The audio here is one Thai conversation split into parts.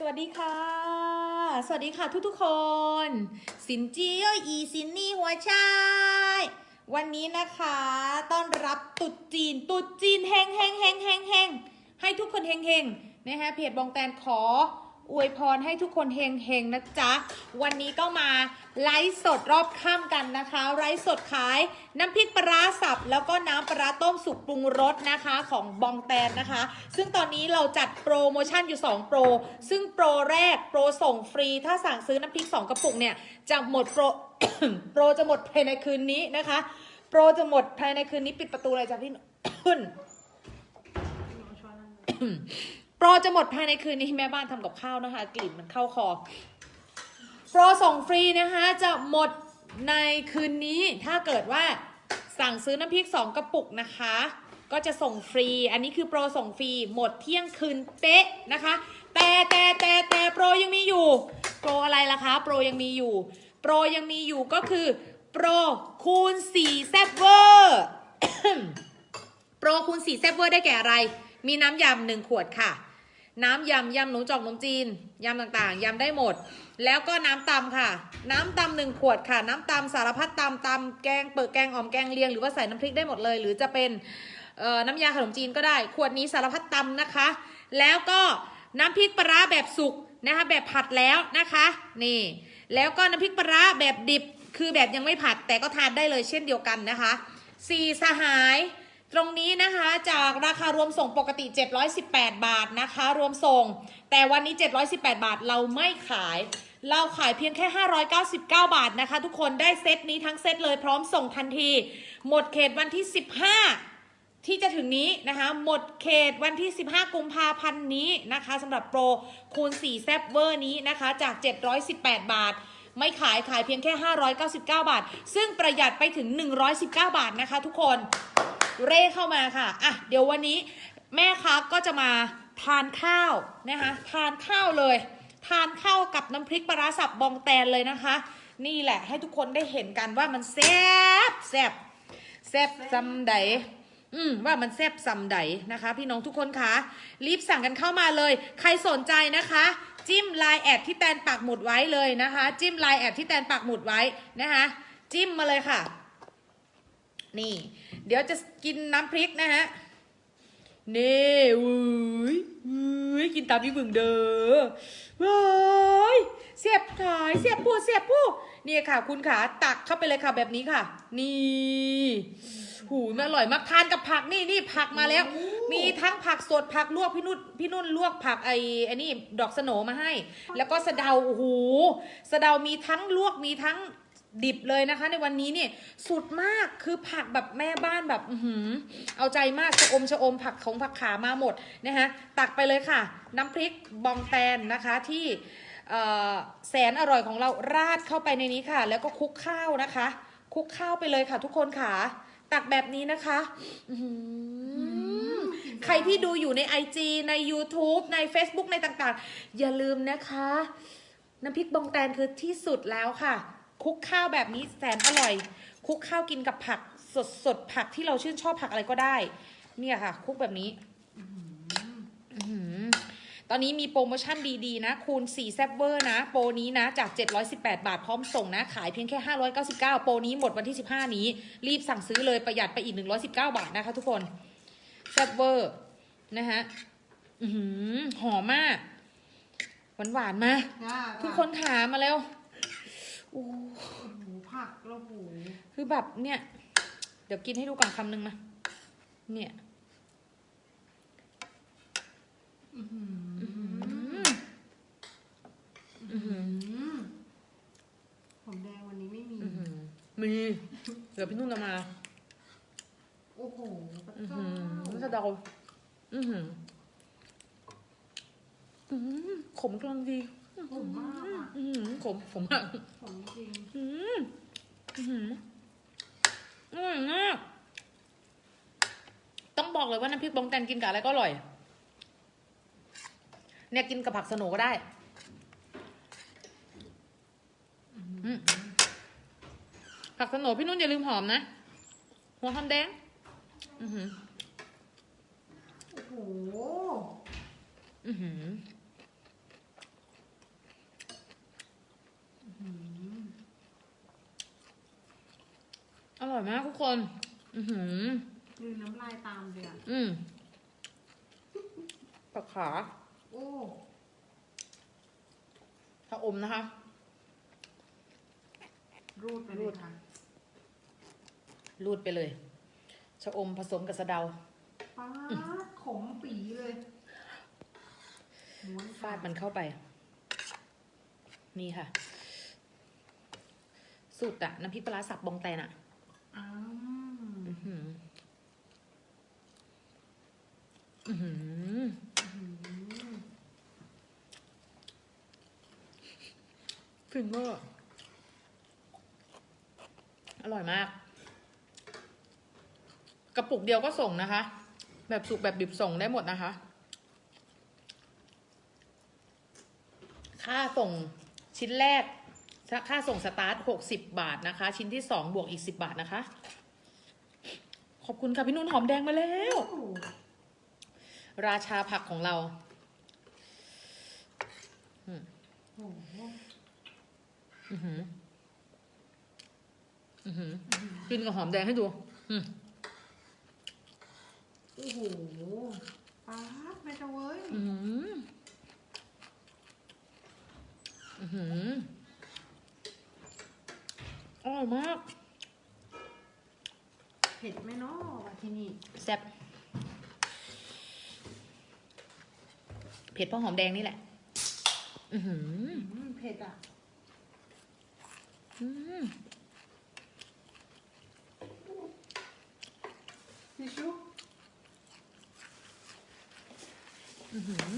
สวัสดีค่ะ สวัสดีค่ะทุกๆคน สินเจียวอีสินนี่หัวชายวันนี้นะคะต้อนรับตุดจีน ตุดจีนแฮงแฮงแฮงแฮงแฮงให้ทุกคนแห้งแห้งนะฮะเพจบองแตนขอ อวยพรให้ทุกคนเฮงเฮงนะจ๊ะ วันนี้ก็มาไลฟ์สดรอบค่ำกันนะคะ ไลฟ์สดขายน้ำพริกปลาสับ แล้วก็น้ำปลาต้มสุกปรุงรสนะคะของบองแตนนะคะ ซึ่งตอนนี้เราจัดโปรโมชั่นอยู่ 2 โปร ซึ่งโปรแรกโปรส่งฟรี ถ้าสั่งซื้อน้ำพริก 2 กระปุกเนี่ย จะหมดโปร โปรจะหมดภายในคืนนี้นะคะ โปรจะหมดภายในคืนนี้ปิดประตูเลยจ้ะพี่โป รจะหมดภายในคืนนี้แม่บ้านทำกับข้าวนะคะ กลิ่นมันเข้าคอ โปรส่งฟรีนะคะจะหมดในคืนนี้ถ้าเกิดว่าสั่งซื้อน้ำพริก 2 กระปุกนะคะ ก็จะส่งฟรี อันนี้คือโปรส่งฟรีหมดเที่ยงคืนเป๊ะนะคะ แต่แต่แต่แต่โปรยังมีอยู่ โปรอะไรล่ะคะ โปรยังมีอยู่ โปรยังมีอยู่ก็คือโปรคูณ4แซบเวอร์โปรคูณ4แซบเวอร์ได้แก่อะไร มีน้ำยำหนึ่งขวดค่ะ น้ำยำยำหนูจอกนมจีนยำต่างๆยำได้หมด แล้วก็น้ำตำค่ะ น้ำตำหนึ่งขวดค่ะ น้ำตำสารพัดตำตำแกงเปิดแกงอ่อมแกงเลียงหรือว่าใส่น้ำพริกได้หมดเลย หรือจะเป็นน้ำยาขนมจีนก็ได้ ขวดนี้สารพัดตำนะคะ แล้วก็น้ำพริกปลาร้าแบบสุกนะคะแบบผัดแล้วนะคะนี่ แล้วก็น้ำพริกปลาร้าแบบดิบคือแบบยังไม่ผัดแต่ก็ทานได้เลยเช่นเดียวกันนะคะสี่สหาย ตรงนี้นะคะจากราคารวมส่งปกติ 718 บาทนะคะ รวมส่ง แต่วันนี้ 718 บาทเราไม่ขาย เราขายเพียงแค่ 599 บาทนะคะ ทุกคนได้เซตนี้ทั้งเซตเลยพร้อมส่งทันที หมดเขตวันที่ 15 ที่จะถึงนี้นะคะ หมดเขตวันที่ 15 กุมภาพันธ์นี้นะคะสำหรับโปรคูณ 4 แซบเวอร์นี้นะคะจาก 718 บาทไม่ขายขายเพียงแค่ 599 บาท ซึ่งประหยัดไปถึง 119 บาทนะคะทุกคน เร่เข้ามาค่ะอะเดี๋ยววันนี้แม่ค้าก็จะมาทานข้าวนะคะทานข้าวเลย ทานข้าวกับน้ำพริกปลาสับบองแตนเลยนะคะ นี่แหละให้ทุกคนได้เห็นกันว่ามันแซ่บแซ่บแซ่บซำใดอืมว่ามันแซ่บซำใดนะคะ พี่น้องทุกคนคะรีบสั่งกันเข้ามาเลย ใครสนใจนะคะ จิ้มไลน์แอดที่แตนปักหมุดไว้เลยนะคะ จิ้มไลน์แอดที่แตนปักหมุดไว้นะคะ จิ้มมาเลยค่ะ นี่ เดี๋ยวจะกินน้ำพริกนะฮะนี่วุ้ยวุ้ยกินตามที่บึงเด้อว้ายเสียบขายเสียบปูเสียบปูนี่ค่ะ คุณขาตักเข้าไปเลยค่ะแบบนี้ค่ะ นี่หูมันอร่อยมากทานกับผักนี่นี่ผักมาแล้ว มีทั้งผักสดผักลวกพี่นุ่นพี่นุ่นลวกผักไอ้ไอ้นี่ดอกสโหนมาให้ แล้วก็สะเดาโอ้โหสะเดามีทั้งลวกมีทั้ง ดิบเลยนะคะ ในวันนี้เนี่ยสุดมากคือผักแบบแม่บ้านแบบอืเอาใจมากชะอมชะอมผักของผักขามาหมดนะคะตักไปเลยค่ะ น้ำพริกบองแตนนะคะที่แสนอร่อยของเราราดเข้าไปในนี้ค่ะ แล้วก็คลุกข้าวนะคะ คลุกข้าวไปเลยค่ะ ทุกคนค่ะ ตักแบบนี้นะคะใครที่ดูอยู่ใน IG ใน YouTube ใน Facebook ในต่างๆ อย่าลืมนะคะ น้ำพริกบองแตนคือที่สุดแล้วค่ะ คลุกข้าวแบบนี้แสนอร่อยคลุกข้าวกินกับผักสดสดๆผักที่เราชื่นชอบผักอะไรก็ได้ เนี่ยค่ะคลุกแบบนี้อื้อหือตอนนี้มีโปรโมชั่นดีๆ นะ คูณ4แซบเวอร์นะ โปรนี้นะ จาก 718 บาทพร้อมส่งนะ ขายเพียงแค่ 599 โปรนี้หมดวันที่ 15 นี้ รีบสั่งซื้อเลยประหยัดไปอีก 119 บาทนะคะทุกคนแซบเวอร์นะฮะอื้อหือหอมมาก หวานๆมาจ้าทุกคนขามาแล้ว อู้หมูผักแล้วหมูคือแบบเนี่ย เดี๋ยวกินให้ดูก่อนคำหนึ่งมา เนี่ยอื้อหืออื้อหืออื้อหือผมแดงวันนี้ไม่มีอื้อหือมีเดี๋ยวพี่นุ่นจะมา โอ้โหพระอือเจ้าหือนี่จะเดาอือหืออื้อหือขมกำลังดี ผมมากอะอือหือขมขมมากผมจริงอืออื้อหืออร่อยมาก ต้องบอกเลยว่าน้ำพริกบองแตนกินกับอะไรก็อร่อย เนี่ยกินกับผักสโหนก็ได้ อืมผักสโหนพี่นุ่นอย่าลืมหอมนะ หัวหอมแดง อือหือโอ้โห อือหือ ร่อยมากทุกคน อือหือลืมน้ำลายตามเลยอะ อืมปักขา โอ้ ถ้าอมนะคะ รูดไปเลยค่ะรูดไปเลย ชะอมผสมกับสะเดาป้าดขมปีเลยม้วนฟาดมันเข้าไป นี่ค่ะ สูตรอะน้ำพริกปลาร้าสับบองแตนอะ ฟินเวอร์อร่อยมาก กระปุกเดียวก็ส่งนะคะ แบบสุกแบบดิบส่งได้หมดนะคะ ค่าส่งชิ้นแรก ค่าส่งสตาร์ทหกสิบบาทนะคะ ชิ้นที่สองบวกอีกสิบบาทนะคะ ขอบคุณค่ะพี่นุ่นหอมแดงมาแล้วโอ้ราชาผักของเราโหอือหืออือหือกินกับหอมแดงให้ดู อืมโอ้โหป้าดไม่จะเว้ย อืมอือหือ อร่อยมาก เผ็ดไหมเนาะวะที่นี่แซ่บเผ็ดเพราะหอมแดงนี่แหละ อือหืออืมเผ็ดอะ อืมทิชชู่ อือหือ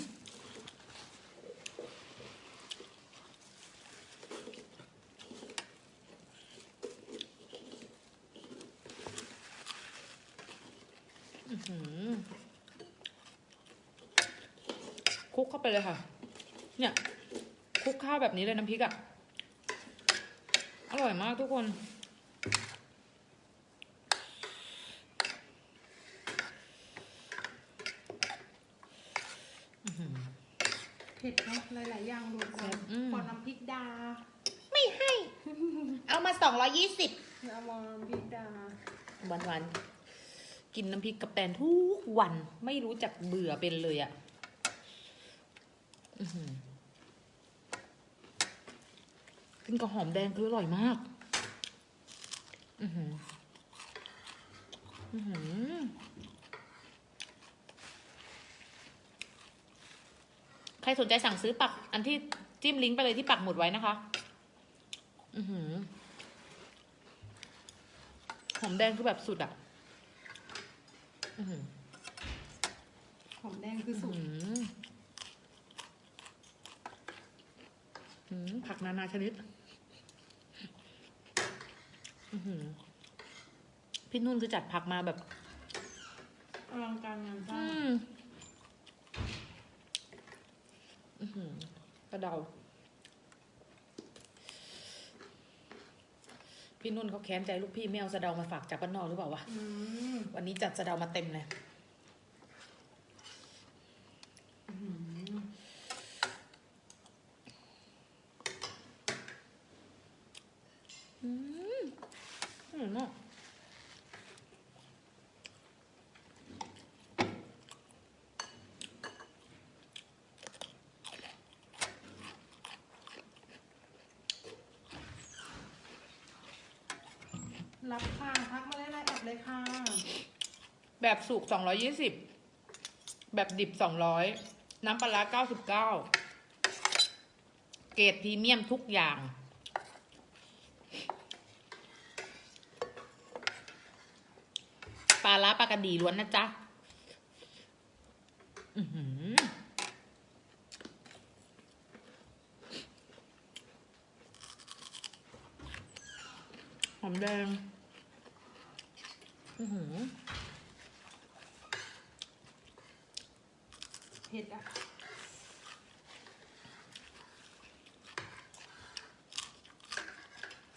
อื้อหือคลุก เข้าไปเลยค่ะ เนี่ยคลุกข้าวแบบนี้เลยน้ำพริกอะ่ะ อร่อยมากทุกคนอื้อหือเผ็ดเนาะหลาย ๆ อย่างรวมกันอืมขอน้ำพริกดาไม่ให้ เอามาสองร้อยี่สิบเอามาน้ำพริกดา วันวันๆกินน้ำพริกกับแตนทุกวันไม่รู้จักเบื่อเป็นเลยอะ่ะอื้อหือ กินกับหอมแดงคืออร่อยมาก อือหือ อื้อหือใครสนใจสั่งซื้อปัก อันที่จิ้มลิงก์ไปเลยที่ปักหมุดไว้นะคะ อือหือ หอมแดงคือแบบสุดอะ อือหือ หอมแดงคือสุกอืมอืม ผักนานาชนิดอือหือพี่นุ่นคือจัดผักมาแบบอลังการงานสร้าอืงมอือหือกระเดา พี่นุ่นเขาแค้นใจลูกพี่ไม่เอาสะเดามาฝากจากบ้านนอกหรือเปล่าวะอืมวันนี้จัดสะเดามาเต็มเลย อื้อหือ อืมอืมรับค่ะทักมาได้ไลน์แอดเลยค่ะ แบบสุกสองร้อยี่สิบ แบบดิบสองร้อย น้ำปลาร้าเก้าสิบเก้า เกรดพรีเมียมทุกอย่าง ปลาร้าปลา กระดีล้วนนะจ๊ะอือหือหอมแดงอือหือเผ็ดอะ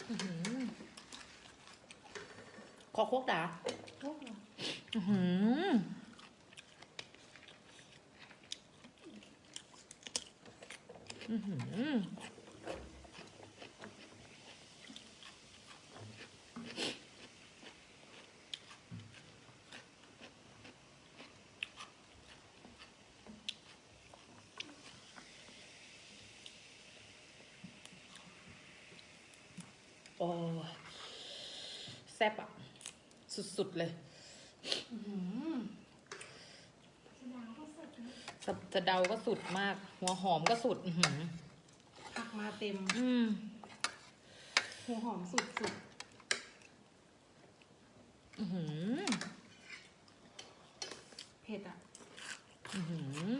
อื้อหือขอโคกดา โอ้แซ่บอะสุด ๆ เลย สะสะเดาก็สุดมาก หัวหอมก็สุด อือหือผักมาเต็ม อืมหัวหอมสุดสุดอือหือเผ็ดอะ อือหือ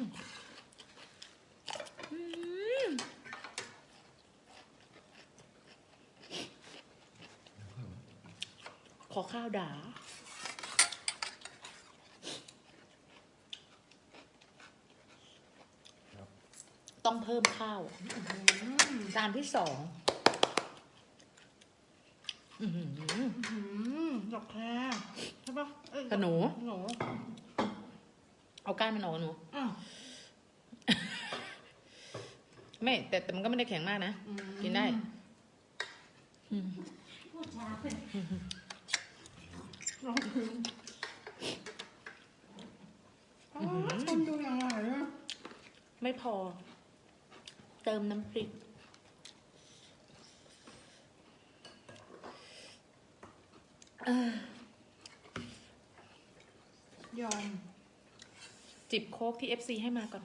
อืมขอข้าวด่า ต้องเพิ่มข้าวอืมจานที่สองอื้อหืออื้อหือดอกแครใช่ปะเอ้ยแต่หนูหนูเอาก้านมันออกหนูอ้าวไม่แต่แต่มันก็ไม่ได้แข็งมากนะอืมกินได้อืมลองดูอ๋อคนดูอย่างไรอะไม่พอ เติมน้ำพริกเออยอม จิบโค้กที่ FC ให้มาก่อน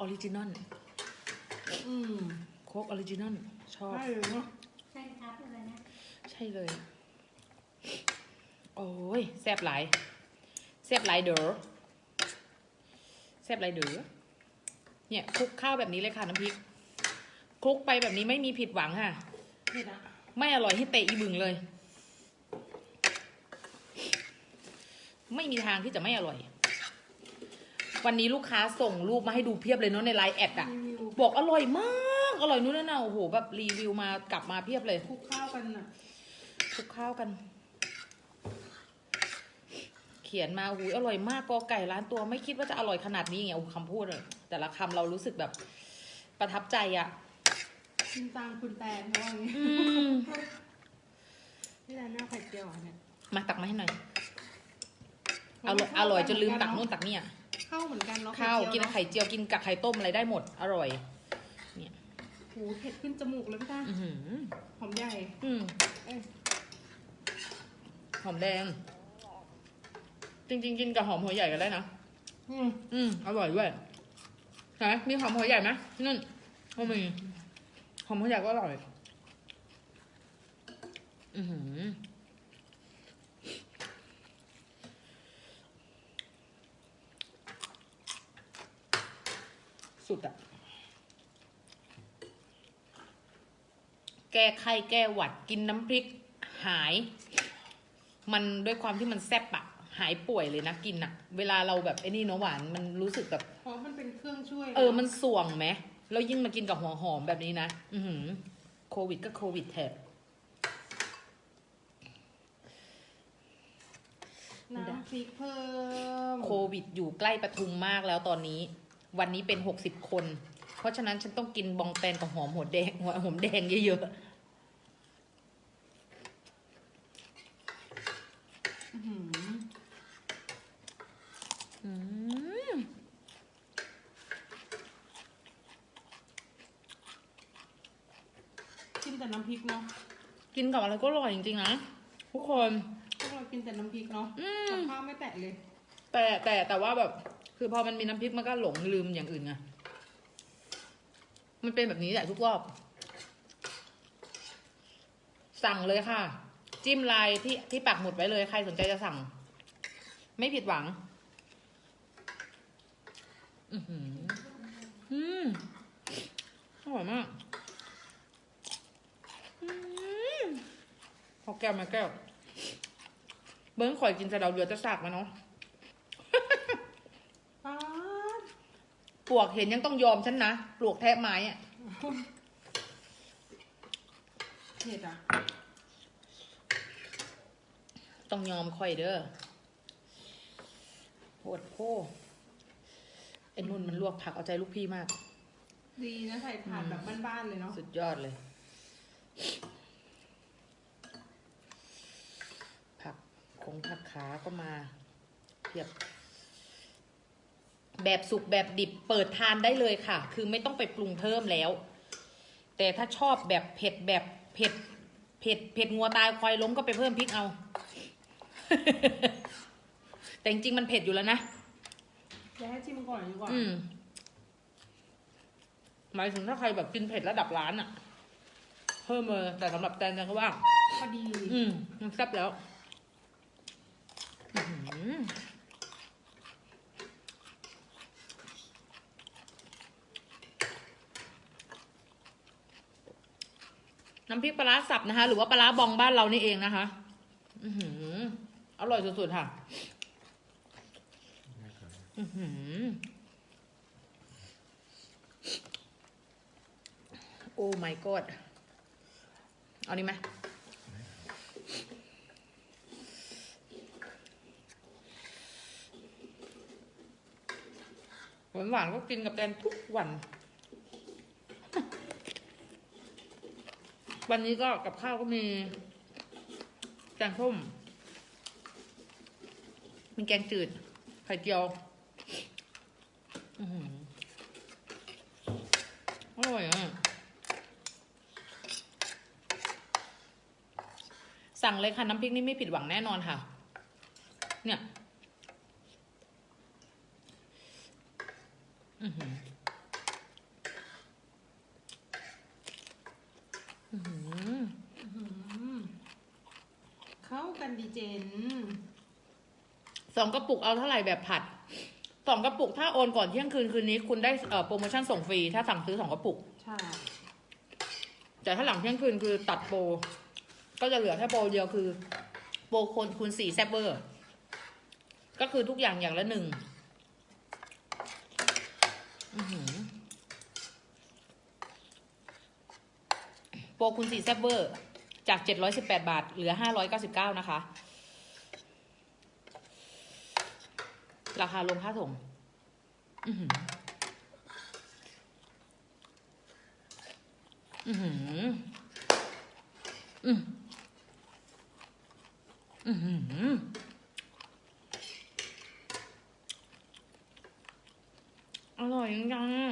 ออริจินอลอืมโค้กออริจินอลชอบได้เลยเนาะใช่ครับอะไรนะ ใช่เลย โอ้ยแซบหลาย แซบหลายเด้อแซบหลายเด้อเนี่ยคลุกข้าวแบบนี้เลยค่ะน้ำพริกคลุกไปแบบนี้ไม่มีผิดหวังค่ะเผ็ดอะ ไม่อร่อยให้เตะอีบึงเลย ไม่มีทางที่จะไม่อร่อย วันนี้ลูกค้าส่งรูปมาให้ดูเพียบเลยเนาะในไลน์แอดอะรีวิวบอกอร่อยมาก อร่อยนู้นนั่นน่ะโอ้โหแบบรีวิวมากลับมาเพียบเลยคลุกข้าวกันอะคลุกข้าวกันเขียนมาหูยอร่อยมากกอไก่ร้านตัวไม่คิดว่าจะอร่อยขนาดนี้ไงโอ้โหคำพูดเลยแต่ละคำเรารู้สึกแบบประทับใจอะ่ะคุณตามคุณแตนเพราะว่าอย่างนี้อืมที่ร้านหน้าไข่เจียวอะเนี่ยมาตักมาให้หน่อยอร่อยอร่อยจนลืมตักนู่นตักเนี่ยข้าวเหมือนกันเนาะข้าวกินเจียเอะไข่เจียวกินกับไข่ต้มอะไรได้หมด อร่อยโอ้โหเผ็ดขึ้นจมูกเลยพี่ตาอือหือหอมใหญ่ อืมเอ้ยหอมแดง จริง ๆ กินกับหอมหัวใหญ่ก็ได้นะอืมอืมอร่อยด้วยไหนมีหอมหัวใหญ่ไหมนั่นก็มีหอมหัวใหญ่ก็อร่อย อือหือสุดอะแก้ไข้แก้หวัดกินน้ำพริกหาย มันด้วยความที่มันแซ่บอะหายป่วยเลยนะกินอะเวลาเราแบบไอ้นี่เนาะหวานมันรู้สึกแบบเพราะมันเป็นเครื่องช่วย เออมันส่วงไหมแล้วยิ่งมากินกับหัวหอมแบบนี้นะ อือหือโควิดก็โควิดเถอะน้ำพริกเพิ่ม โควิดอยู่ใกล้ปทุมมากแล้วตอนนี้ วันนี้เป็นหกสิบคน เพราะฉะนั้นฉันต้องกินบองแตนกับหอมหัวแดงหัวหอมแดงเยอะอื้อหือๆอืม กินแต่น้ำพริกเนาะกินกับอะไรก็อร่อยจริงๆนะ ทุกคน พวกเรากินแต่น้ำพริกเนาะอืม กับข้าวไม่แตะเลย แต่แต่แต่ว่าแบบ คือพอมันมีน้ำพริกมันก็หลงลืมอย่างอื่นไงมันเป็นแบบนี้แหละทุกรอบ สั่งเลยค่ะ จิ้มลายที่ที่ปักหมุดไว้เลย ใครสนใจจะสั่ง ไม่ผิดหวัง อือหืออืมอร่อยมากอืมพอแก้วมาแก้ว เบิ้งข่อยกินจะเดาเรือจะสากมาเนาะป๊าดปลวกเห็นยังต้องยอมฉันนะปลวกแทะไม้อะเผ็ดอะ ต้องยอมข่อยเด้อโหดโพ ไอ้นุ่นมันลวกผักเอาใจลูกพี่มาก ดีนะใส่ถาดแบบบ้านๆเลยเนาะสุดยอดเลย ผักคงผักขาก็มาเพียบ แบบสุกแบบดิบเปิดทานได้เลยค่ะ คือไม่ต้องไปปรุงเพิ่มแล้ว แต่ถ้าชอบแบบเผ็ดแบบเผ็ดเผ็ดเผ็ดงัวตายควายล้มก็ไปเพิ่มพริกเอา แต่จริงๆมันเผ็ดอยู่แล้วนะ จะให้ชิมก่อนดีกว่าอืม หมายถึงถ้าใครแบบกินเผ็ดระดับร้านอะเพิ่มเลยแต่สำหรับแตนแตนก็ว่า พอดีอืมมันแซ่บแล้วอื้อหือน้ำพริกปลาร้าสับนะคะ หรือว่าปลาร้าบองบ้านเรานี่เองนะคะ อือหืออร่อยสุดๆค่ะ โอ้ my god เอานี่ไหมหวานหวานก็กินกับแตนทุกวัน วันนี้ก็กับข้าวก็มีแกงส้มมีแกงจืดไข่เจียว อื้อหืออร่อยอะ สั่งเลยค่ะน้ำพริกนี่ไม่ผิดหวังแน่นอนค่ะ เนี่ยอือหืออื้อหือเข้ากันดีเจน สองกระปุกเอาเท่าไหร่แบบผัด สองกระปุกถ้าโอนก่อนเที่ยงคืนคืนนี้คุณได้เอ่อโปรโมชั่นส่งฟรีถ้าสั่งซื้อสองกระปุก ใช่ แต่ถ้าหลังเที่ยงคืนคือตัดโปรก็จะเหลือแค่โปรเดียวคือ โปรคนคูณสี่แซบเบอร์ ก็คือทุกอย่างอย่างละหนึ่งอื้อหือโปรคูณสี่แซบเบอร์ จากเจ็ดร้อยสิบแปดบาท เหลือห้าร้อยเก้าสิบเก้านะคะ ราคาลงค่าส่งอือหือ อือหือ อืมอือหือร่อยจังๆอะ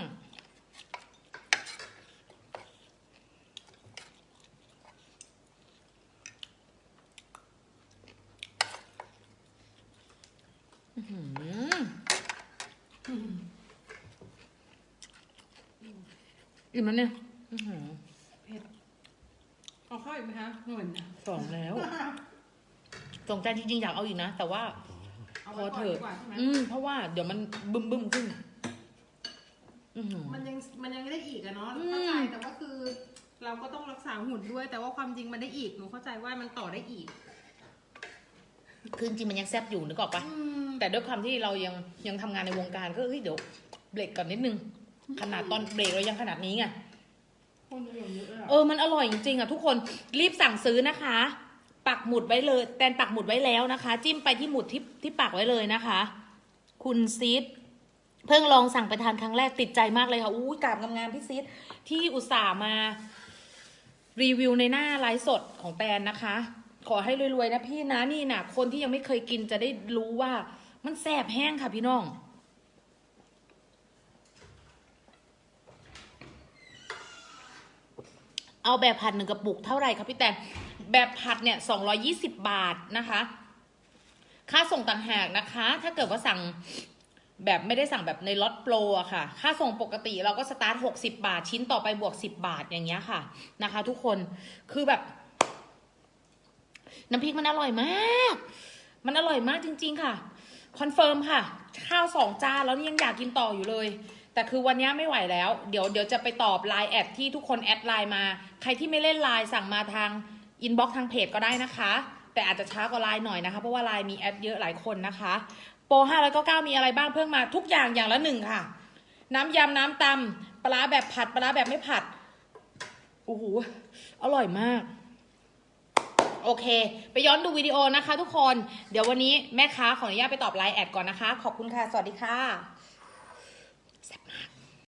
อื้อหือ อิ่มแล้วเนี่ยอื้อหือเผ็ดเอาเข้าอีกไหมคะเหมือนนะสองแล้วสงใจจริงๆอยากเอาอีกนะ แต่ว่าเอาพไว้อก่อนเถดีอะกว่าใช่ไหมอืม เพราะว่าเดี๋ยวมันบึ้มบึ้มๆขึ้น อือหือ มันยังมันยังได้อีกอะเนาะอืมเข้าใจแต่ว่าคือ เราก็ต้องรักษาหุ่นด้วย แต่ว่าความจริงมันได้อีกหนูเข้าใจว่ามันต่อได้อีก คือจริงๆมันยังแซบอยู่นึกออกปะอืมแต่ด้วยความที่เรายังยังทำงานในวงการก็เฮ้ยเดี๋ยวเบรกก่อนนิดนึง ขนาดตอนเบรกเรายังขนาดนี้ไงคนดูอย่างเยอะเลยอะเออมันอร่อยจริงๆอะทุกคนรีบสั่งซื้อนะคะ ปักหมุดไว้เลยแตนปักหมุดไว้แล้วนะคะ จิ้มไปที่หมุดที่ที่ปักไว้เลยนะคะ คุณซีดเพิ่งลองสั่งไปทานครั้งแรกติดใจมากเลยค่ะอู้ยกราบงามๆพี่ซีดที่อุตส่าห์มา รีวิวในหน้าไลฟ์สดของแตนนะคะ ขอให้รวยๆนะพี่นะนี่นะคนที่ยังไม่เคยกินจะได้รู้ว่ามันแสบแห้งค่ะพี่น้อง เอาแบบผัดหนึ่งกระปุกเท่าไหร่คะพี่แตนแบบผัดเนี่ยสองยี่สิบาทนะคะ ค่าส่งต่างหากนะคะ ถ้าเกิดว่าสั่งแบบไม่ได้สั่งแบบในล็อตโปรอะค่ะ ค่าส่งปกติเราก็สตาร์ทหกสิบาท ชิ้นต่อไปบวกสิบบาทอย่างเงี้ยค่ะนะคะ ทุกคนคือแบบ น้ำพริกมันอร่อยมาก มันอร่อยมากจริง ๆ ค่ะ คอนเฟิร์มค่ะ ข้าวสองจานแล้วยังอยากกินต่ออยู่เลย แต่คือวันนี้ไม่ไหวแล้ว เดี๋ยวเดี๋ยวจะไปตอบไลน์แอดที่ทุกคนแอดไลน์มา ใครที่ไม่เล่นไลน์สั่งมาทางอินบ็อกทางเพจก็ได้นะคะ แต่อาจจะช้ากว่าไลน์หน่อยนะคะ เพราะว่าไลน์มีแอดเยอะหลายคนนะคะ โปรห้าร้อยก็เก้ามีอะไรบ้างเพิ่งมาทุกอย่างอย่างละหนึ่งค่ะ น้ำยำน้ำตำปลาแบบผัดปลาร้าแบบไม่ผัดโอ้โหอร่อยมากโอเค ไปย้อนดูวิดีโอนะคะทุกคน เดี๋ยววันนี้แม่ค้าขออนุญาตไปตอบไลน์แอดก่อนนะคะ ขอบคุณค่ะ สวัสดีค่ะ Zip my